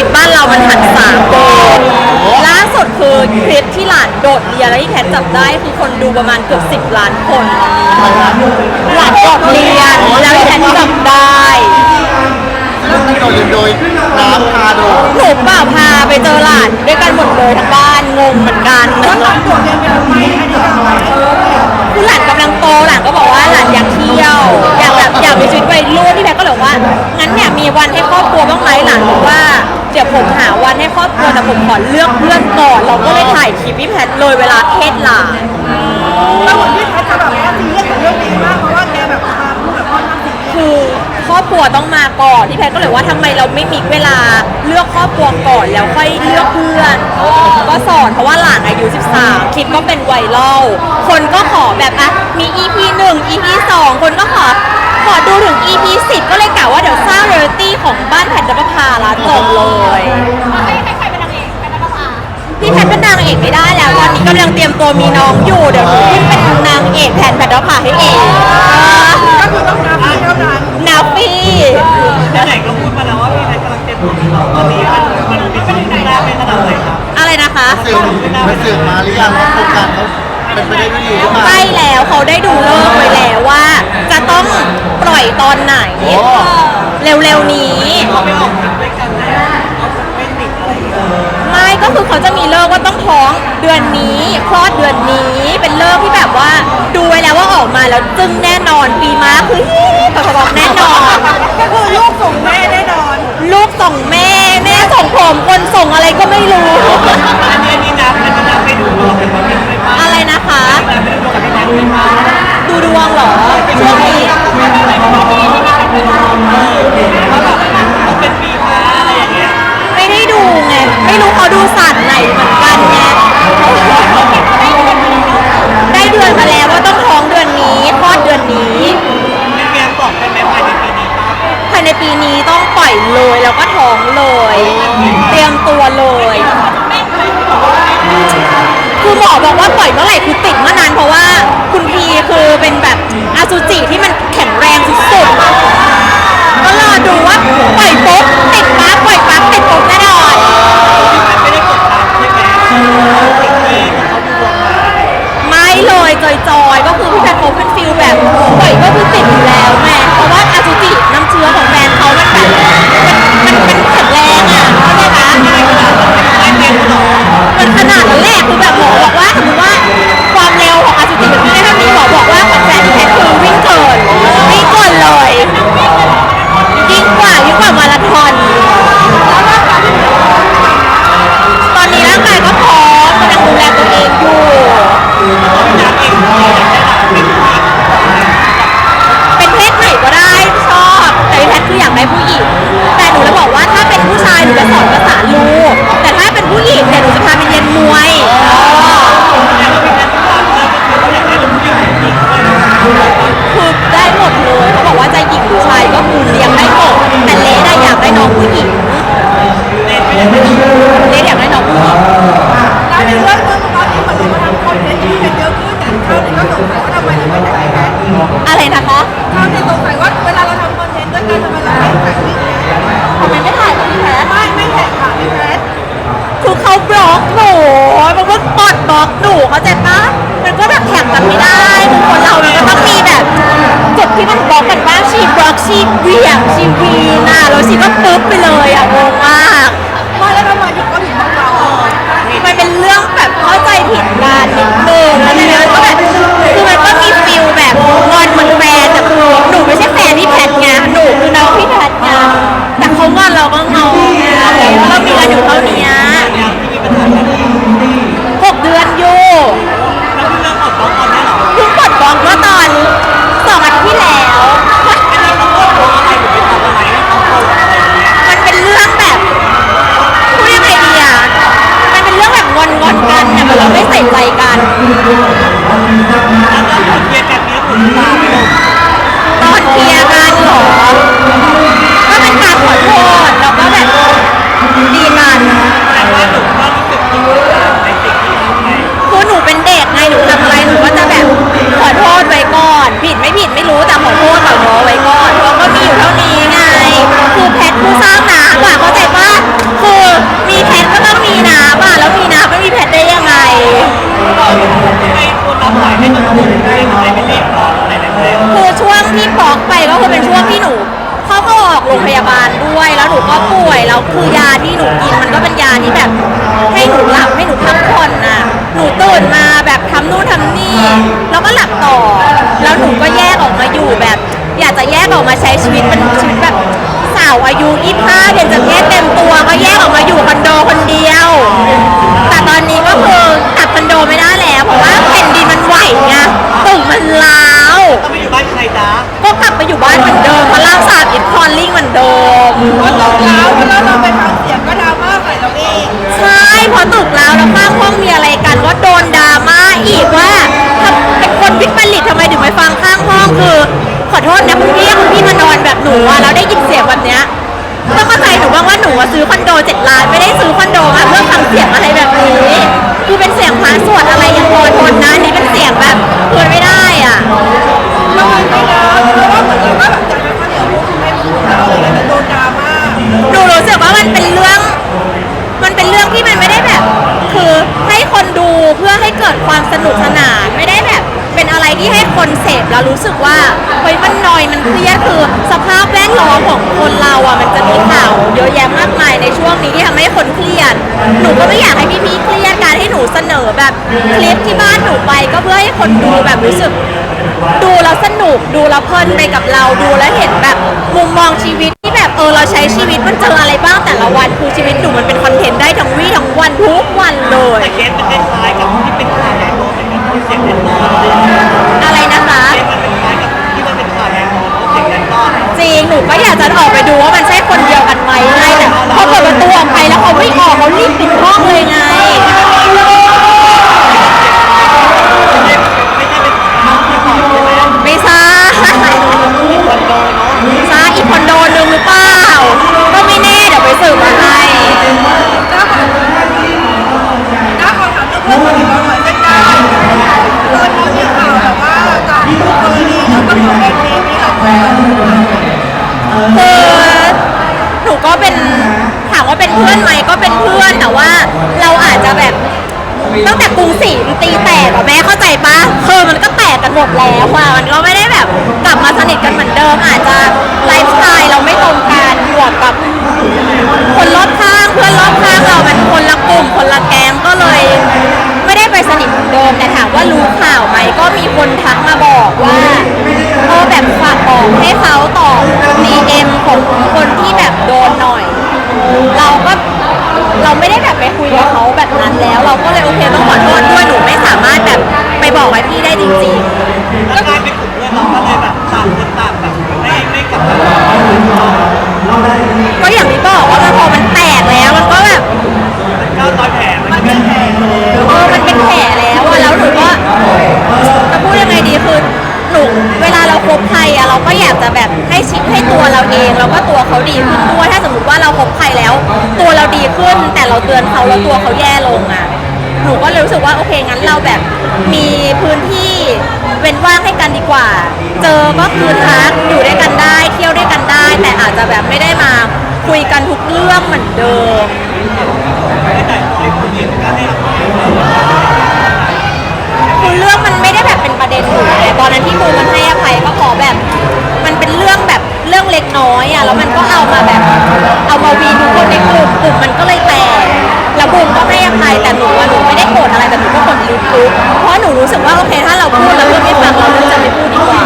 วิตบ้านเรามันหันสามโกล่าสุดคือคลิปที่หลานโดดเรียนแล้วที่แพทจับได้คือคนดูประมาณเกือบสิบล้านคนตอนนี้หลานโดดเรียนแล้วที่แพทจับได้ซึ่งโดยโดยน้ำพาโดดหนูเปล่าพาไปเจอหลานด้วยกันหมดเลยทั้งบ้านงงเหมือนกันคือหลานกำลังโตหลานก็บอกว่าหลานอยากเที่ยวอยากแบบอยากมีชีวิตวัยรุ่นที่แพทก็เลยว่างั้นเนี่ยมีวันให้ครอบครัวบ้างไหมหลานบอกว่า ดี๋ยวผมหาวันให้ครอบครัวแต่ผมขอเลือกเพื่อนก่อน เราก็เลยถ่ายคลิปพี่แพทเลยเวลาเพศหลานแล้วเหมือนที่แพทย์จะแบบว่าซีเรียสกับเรื่องนี้มากเพราะว่าแกแบบมาพูดแบบค่อนข้างซีเรียสคือครอบครัวต้องมาก่อนที่แพทย์ก็เลยว่าทำไมเราไม่มีเวลาเลือกครอบครัวก่อนแล้วค่อยเลือกเพื่อนก็สอนเพราะว่าหลานอายุ 13 คลิปก็เป็นไวรัลคนก็ขอแบบอะมี EP 1 EP 2 คนก็ขอ อดูถึง EP 10 ก็เลยกล่าวว่าเดี๋ยวสร้างเรียลิตี้ของบ้านแพทย์นภพาละจบเลยให้ใครเป็นนางเอกเป็นนางฟ้าพี่แพทย์เป็นนางเอกไม่ได้แล้ว ตอนนี้กำลังเตรียมตัวมีน้องอยู่ เดี๋ยวหนูขึ้นเป็นนางเอกแทนแพทย์นภาให้เองก็คือต้องนับให้เท่านั้นนาฟี่ไหนก็พูดมาแล้วว่าพี่แพทย์กำลังเตรียมตัวมีน้องตอนนี้มันมันเป็นไปได้เป็นขนาดไหนครับอะไรนะคะ สื่อมันสื่อมาหรือยังว่าโครงการเขาเป็นไปได้ด้วยดีหรือเปล่า ใกล้แล้วเขาได้ดูเลิกไว้แล้วว่า อยตอนไหน โอ้ เร็วๆนี้เขาไปออกทริปด้วยกันนะเขาไม่ติดอะไรเลยไม่ก็คือเขาจะมีเลิกษ์ว่าต้องท้องเดือนนี้คลอดเดือนนี้ เป็นเลิกษ์ที่แบบว่าดูไว้แล้วว่าออกมาแล้วจึ้งแน่นอนปีม้าคือฮิปะบอกแน่นอน ก็คือลูกส่งแม่แน่นอนลูกส่งแม่ แม่ส่งผมคนส่งอะไรก็ไม่รู้ อันนี้นี่นะอันนี้นะไปดูดวงเป็นวันที่ไม่มา ปีนี้ต้องปล่อยเลยแล้วก็ท้องเลย เตรียมตัวเลย คือหมอบอกว่าปล่อยเมื่อไหร่คือติดเมื่อนั้น เพราะว่าคุณพีคือเป็นแบบอสุจิที่มันแข็งแรงสุดๆก็รอดูว่าปล่อยปุ๊บติดปั๊บปล่อยปั๊บติด แต่ปะมันก็แบบแข่งกันไม่ได้คือคนเรามันก็ต้องมีแบบจุดที่มันบล็อกกันบ้างชีบล็อกชีเบี่ยงชีวีน่ะแล้วชีก็ปึ๊บไปเลยอะงงมากมาแล้วทำไมถึงก็ถึงบอกเรามันเป็นเรื่องแบบเข้าใจผิดกันนิดนึงแล้วทีนี้มันก็แบบ ให้มันถูกเองอะไรไม่รีบร้อนอะไรแบบนี้คือช่วงที่บล็อกไปก็คือเป็นช่วงที่หนูเขาเขาออกโรงพยาบาลด้วยแล้วหนูก็ป่วยแล้วคือยาที่หนูกินมันก็เป็นยาที่แบบ ให้หนูหลับให้หนูพักผ่อนน่ะหนูตื่นมาแบบทำนู่นทำนี่แล้วก็หลับต่อ แล้วหนูก็แยกออกมาอยู่แบบ อยากจะแยกออกมาใช้ชีวิตเป็นชีวิตแบบสาวอายุ25เดือนจะเพศเต็มตัวก็แย อีกว่าถ้าเป็นคนวิปริตทำไมถึงไปฟังข้างห้องคือ ขอโทษนะคุณพี่คุณพี่มานอนแบบหนูอะแล้วได้ยินเสียงแบบเนี้ยต้องเข้าใจหนูบ้างว่าหนูอะซื้อคอนโดเจ็ดล้านไม่ได้ซื้อคอนโดมาเพื่อฟังเสียงอะไรแบบนี้คือเป็นเสียงพาสวดอะไรยังพอทนนะอันนี่เป็นเสียงแบบทนไม่ได้อะ ไม่ได้ ให้คนเครียด หนูก็ไม่อยากให้พี่ๆเครียดการที่หนูเสนอแบบคลิปที่บ้านหนูไปก็เพื่อให้คนดูแบบรู้สึก ดูแล้วสนุกดูแล้วเพลินไปกับเราดูแล้วเห็นแบบมุมมองชีวิตที่แบบเออเราใช้ชีวิตมันเจออะไรบ้างแต่ละวันคือชีวิตหนูมันเป็นคอนเทนต์ได้ทั้งวี่ทั้งวันทุกวันเลย แต่เคสมันคล้ายๆกับที่เป็นข่าว เปิดประตูออกไปแล้วเขาไม่ออกเขารีบปิดห้องเลยไง อนไหมก็เป็นเพื่อนแต่ว่าเราอาจจะแบบตั้งแต่กรุงศรีมันตีแตกอะแม่เข้าใจปะคือมันก็แตกกันหมดแล้วอะมันก็ไม่ได้แบบกลับมาสนิทกันเหมือนเดิม อาจจะไลฟ์สไตล์เราไม่ตรงกันบวกกับ คนรอบข้างเพื่อนรอบข้างเรามันคนละกลุ่มคนละแก๊งก็เลย ไม่ได้ไปสนิทเหมือนเดิมแต่ถามว่ารู้ข่าวไหมก็มีคนทักมาบอกว่าเออแบบฝากบอกให้เขาตอบ DM ของคนที่แบบโดนหน่อย เราก็เราไม่ได้แบบไปคุยกับเขาแบบนั้นแล้ว เราก็เลยโอเคต้องขอโทษด้วยหนูไม่สามารถแบบไปบอกให้พี่ได้จริงๆแล้วกลายเป็นกลุ่มเพื่อนเราก็เลยแบบต่างคนต่างแบบไม่ไม่กลับมาก็อย่างที่บอกว่ามันพอมันแตกแล้วมันก็แบบก้าวตอยแผลมันเป็นแผลเออมันเป็นแผลแล้วอะแล้วหนูก็จะพูดยังไงดีคือหนูเวลาเราคบใครอะเราก็อยากจะแบบให้ชิดให้ตัว เราเองแล้วก็ตัวเขาดีขึ้นด้วยถ้าสมมติว่าเราคบใครแล้ว ตัวเราดีขึ้น แต่เราเตือนเขาแล้วตัวเขาแย่ลงอะหนูก็เลยรู้สึกว่าโอเคงั้นเราแบบมีพื้นที่เว้นว่างให้กันดีกว่า เจอก็คือทักอยู่ด้วยกันได้ เที่ยวด้วยกันได้ แต่อาจจะแบบไม่ได้มาคุยกันทุกเรื่องเหมือนเดิมคือเรื่องมันไม่ได้แบบเป็นประเด็นอยู่แต่ตอนนั้นที่บูมันให้อภัยก็ขอแบบ มันเป็นเรื่อง เรื่องเล็กน้อยอะแล้วมันก็เอามาแบบ เอามาวีนทุกคนในกลุ่มกลุ่มมันก็เลยแตกแล้วบูมก็ให้อภัยแต่หนูว่าหนูไม่ได้โกรธอะไรแต่หนูก็คนลุกลุกเพราะหนูรู้สึกว่าโอเคถ้าเราพูดแล้วเพื่อนไม่ฟังเราก็จะไม่พูดดีกว่า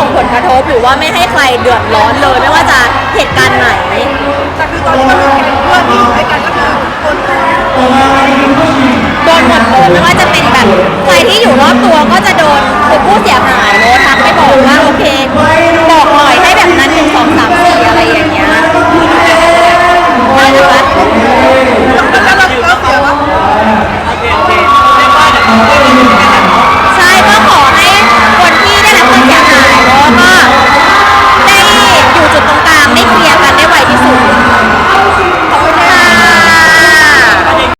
ส่งผลกระทบหรือว่าไม่ให้ใครเดือดร้อนเลย ไม่ว่าจะเหตุการณ์ไหนแต่คือตอนนี้ก็คือเป็นเพื่อนที่อยู่ด้วยกันก็คือคนโดนหมดเลยไม่ว่าจะเป็นแบบใครที่อยู่รอบตัวก็จะโดนคือผู้เสียหายโนทักไปบอกว่าโอเคบอกหน่อยให้แบบนั้นหนึ่งสองสามสี่อะไรอย่างเงี้ย